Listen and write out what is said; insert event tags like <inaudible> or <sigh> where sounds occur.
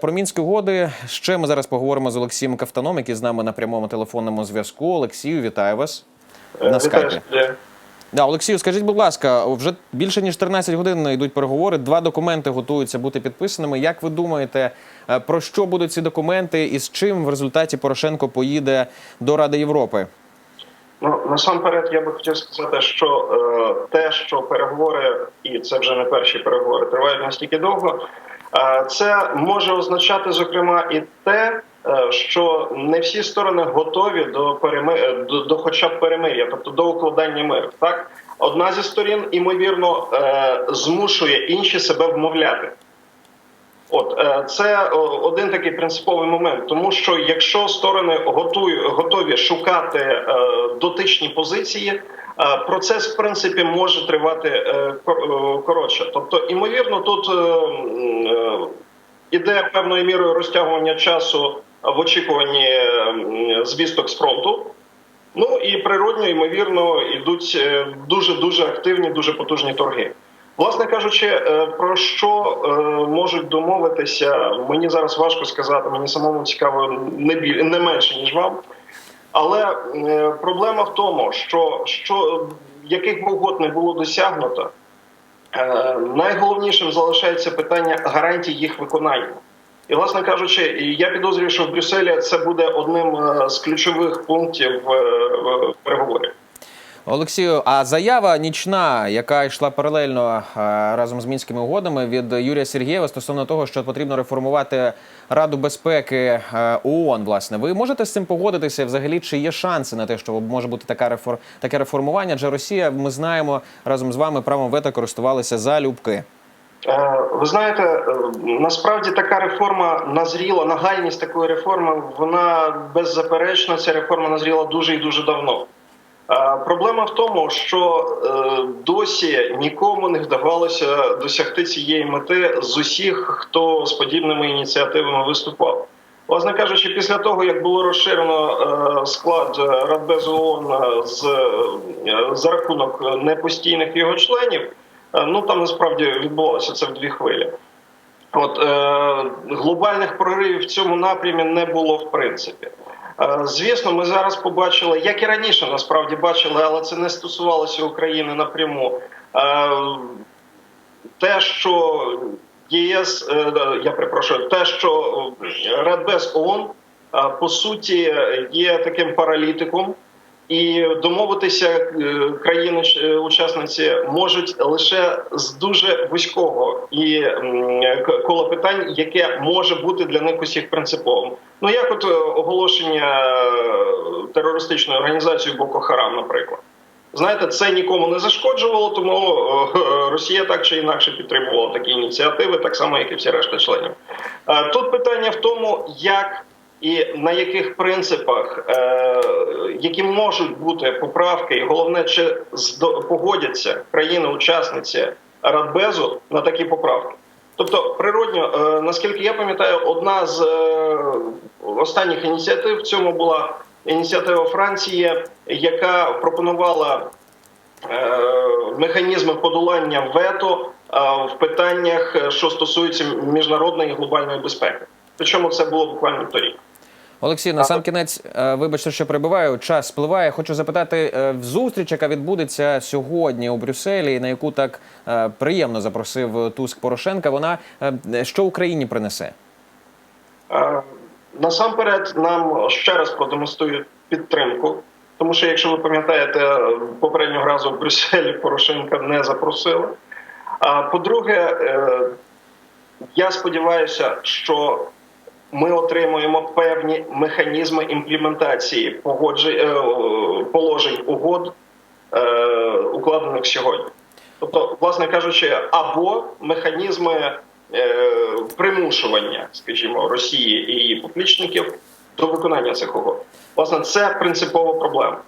Про мінські угоди ще ми зараз поговоримо з Олексієм Кафтаном, який з нами на прямому телефонному зв'язку. Олексію, вітаю вас на скайпі. Да, Олексію, скажіть, будь ласка, вже більше ніж 13 годин йдуть переговори. Два документи готуються бути підписаними. Як ви думаєте, е, про що будуть ці документи і з чим в результаті Порошенко поїде до Ради Європи? Ну насамперед я би хотів сказати, що е, те, що переговори, і це вже не перші переговори, тривають настільки довго. Е, це може означати зокрема і те, е, що не всі сторони готові до переми... е, до, до хоча б перемир'я, тобто до укладання миру. Так одна зі сторін, імовірно, змушує інші себе вмовляти. От це один такий принциповий момент, тому що якщо сторони готові шукати дотичні позиції, процес в принципі може тривати е, е, коротше. Тобто, імовірно, тут е, е, іде певною мірою розтягування часу в очікуванні звісток з фронту. Ну і природньо, ймовірно, йдуть дуже дуже активні, дуже потужні торги. Власне кажучи, е, про що е, можуть домовитися, мені зараз важко сказати. Мені самому цікаво не біль не менше ніж вам. Але е, проблема в тому, що що яких би угод не було досягнуто, е, найголовнішим залишається питання гарантій їх виконання. І, власне кажучи, я підозрюю, що в Брюсселі це буде одним е, з ключових пунктів переговорів. Олексію, а заява нічна, яка йшла паралельно е, разом з мінськими угодами від Юрія Сергієва стосовно того, що потрібно реформувати Раду безпеки е, ООН, власне, ви можете з цим погодитися? Взагалі, чи є шанси на те, що може бути така реформ... таке реформування? Адже Росія, ми знаємо, разом з вами правом вето користувалися залюбки. Е, Ви знаєте, насправді така реформа назріла, нагальність такої реформи, вона беззаперечно, ця реформа назріла дуже і дуже давно. Е, Проблема в тому, що е, досі нікому не вдавалося досягти цієї мети з усіх, хто з подібними ініціативами виступав. Власне кажучи, після того як було розширено е, склад Радбезу ООН з за рахунок непостійних його членів, ну там насправді відбувалося це в дві хвилі. От глобальних проривів в цьому напрямі не було в принципі. Е, Звісно, ми зараз побачили, як і раніше насправді бачили, але це не стосувалося України напряму. Е, Те, що ЄС, е, я припрошую, те, що Радбез ООН по суті є таким паралітиком, і домовитися е, країни-учасниці можуть лише з дуже вузького і м, к- коло питань, яке може бути для них усіх принциповим. Ну як от е, оголошення е, терористичної організації Боко Харам, наприклад. Знаєте, це нікому не зашкоджувало, тому е, <laughs> Росія так чи інакше підтримувала такі ініціативи, так само як і всі решта членів. Е, Тут питання в тому, як і на яких принципах, е, які можуть бути поправки, і головне, чи погодяться країни-учасниці Радбезу на такі поправки. Тобто, природньо, е, наскільки я пам'ятаю, одна з е, останніх ініціатив в цьому була ініціатива Франції, яка пропонувала е, механізми подолання вето е, в питаннях, е, що стосуються міжнародної глобальної безпеки. Причому це було буквально торік. Олексій, на сам кінець, е, вибачте, що прибиваю, час спливає. Хочу запитати е, в зустріч, яка відбудеться сьогодні у Брюсселі, на яку так е, приємно запросив Туск Порошенка. Вона що Україні принесе? Насамперед, нам ще раз продемонструють підтримку, тому що, якщо ви пам'ятаєте, попереднього разу в Брюсселі Порошенка не запросили. А по-друге, я сподіваюся, що ми отримуємо певні механізми імплементації погоджень, положень угод, е, укладених сьогодні. Тобто, власне кажучи, або механізми е, примушування, скажімо, Росії і її публічників до виконання цих угод. Власне, це принципова проблема.